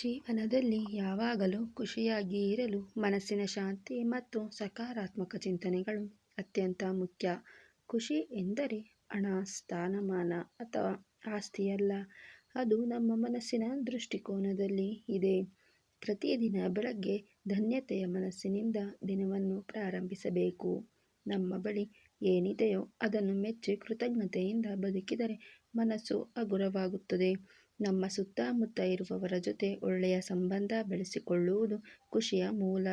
ಜೀವನದಲ್ಲಿ ಯಾವಾಗಲೂ ಖುಷಿಯಾಗಿ ಇರಲು ಮನಸ್ಸಿನ ಶಾಂತಿ ಮತ್ತು ಸಕಾರಾತ್ಮಕ ಚಿಂತನೆಗಳು ಅತ್ಯಂತ ಮುಖ್ಯ. ಖುಷಿ ಎಂದರೆ ಹಣ, ಸ್ಥಾನಮಾನ ಅಥವಾ ಆಸ್ತಿಯಲ್ಲ, ಅದು ನಮ್ಮ ಮನಸ್ಸಿನ ದೃಷ್ಟಿಕೋನದಲ್ಲಿ ಇದೆ. ಪ್ರತಿದಿನ ಬೆಳಗ್ಗೆ ಧನ್ಯತೆಯ ಮನಸ್ಸಿನಿಂದ ದಿನವನ್ನು ಪ್ರಾರಂಭಿಸಬೇಕು. ನಮ್ಮ ಬಳಿ ಏನಿದೆಯೋ ಅದನ್ನು ಮೆಚ್ಚಿ ಕೃತಜ್ಞತೆಯಿಂದ ಬದುಕಿದರೆ ಮನಸ್ಸು ಹಗುರವಾಗುತ್ತದೆ. ನಮ್ಮ ಸುತ್ತಮುತ್ತ ಇರುವವರ ಜೊತೆ ಒಳ್ಳೆಯ ಸಂಬಂಧ ಬೆಳೆಸಿಕೊಳ್ಳುವುದು ಖುಷಿಯ ಮೂಲ.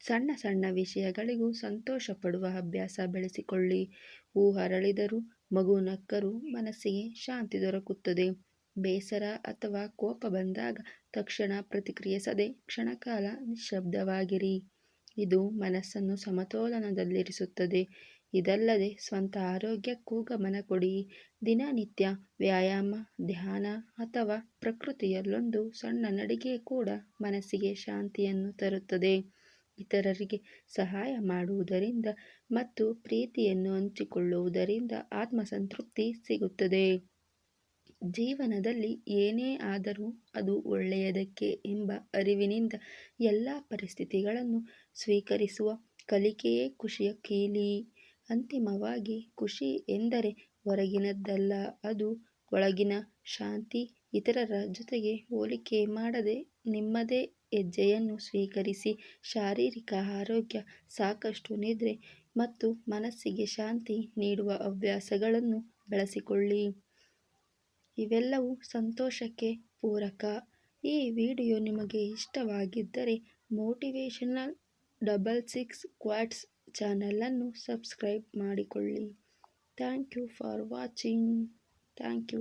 ಸಣ್ಣ ಸಣ್ಣ ವಿಷಯಗಳಿಗೂ ಸಂತೋಷಪಡುವ ಅಭ್ಯಾಸ ಬೆಳೆಸಿಕೊಳ್ಳಿ. ಹೂ ಅರಳಿದರೂ, ಮಗು ನಕ್ಕರೂ ಮನಸ್ಸಿಗೆ ಶಾಂತಿ ದೊರಕುತ್ತದೆ. ಬೇಸರ ಅಥವಾ ಕೋಪ ಬಂದಾಗ ತಕ್ಷಣ ಪ್ರತಿಕ್ರಿಯಿಸದೆ ಕ್ಷಣಕಾಲ ನಿಶ್ಶಬ್ದವಾಗಿರಿ. ಇದು ಮನಸ್ಸನ್ನು ಸಮತೋಲನದಲ್ಲಿರಿಸುತ್ತದೆ. ಇದಲ್ಲದೆ ಸ್ವಂತ ಆರೋಗ್ಯಕ್ಕೂ ಗಮನ ಕೊಡಿ. ದಿನನಿತ್ಯ ವ್ಯಾಯಾಮ, ಧ್ಯಾನ ಅಥವಾ ಪ್ರಕೃತಿಯಲ್ಲೊಂದು ಸಣ್ಣ ನಡಿಗೆ ಕೂಡ ಮನಸ್ಸಿಗೆ ಶಾಂತಿಯನ್ನು ತರುತ್ತದೆ. ಇತರರಿಗೆ ಸಹಾಯ ಮಾಡುವುದರಿಂದ ಮತ್ತು ಪ್ರೀತಿಯನ್ನು ಹಂಚಿಕೊಳ್ಳುವುದರಿಂದ ಆತ್ಮಸಂತೃಪ್ತಿ ಸಿಗುತ್ತದೆ. ಜೀವನದಲ್ಲಿ ಏನೇ ಆದರೂ ಅದು ಒಳ್ಳೆಯದಕ್ಕೆ ಎಂಬ ಅರಿವಿನಿಂದ ಎಲ್ಲ ಪರಿಸ್ಥಿತಿಗಳನ್ನು ಸ್ವೀಕರಿಸುವ ಕಲಿಕೆಯೇ ಖುಷಿಯ ಕೀಲಿ. ಅಂತಿಮವಾಗಿ, ಖುಷಿ ಎಂದರೆ ಹೊರಗಿನದ್ದಲ್ಲ, ಅದು ಒಳಗಿನ ಶಾಂತಿ. ಇತರರ ಜೊತೆಗೆ ಹೋಲಿಕೆ ಮಾಡದೆ ನಿಮ್ಮದೇ ಹೆಜ್ಜೆಯನ್ನು ಸ್ವೀಕರಿಸಿ. ಶಾರೀರಿಕ ಆರೋಗ್ಯ, ಸಾಕಷ್ಟು ನಿದ್ರೆ ಮತ್ತು ಮನಸ್ಸಿಗೆ ಶಾಂತಿ ನೀಡುವ ಹವ್ಯಾಸಗಳನ್ನು ಬೆಳೆಸಿಕೊಳ್ಳಿ. ಇವೆಲ್ಲವೂ ಸಂತೋಷಕ್ಕೆ ಪೂರಕ. ಈ ವಿಡಿಯೋ ನಿಮಗೆ ಇಷ್ಟವಾಗಿದ್ದರೆ motivational double six quotes channel ಅನ್ನು ಸಬ್ಸ್ಕ್ರೈಬ್ ಮಾಡಿಕೊಳ್ಳಿ. Thank you for watching. Thank you.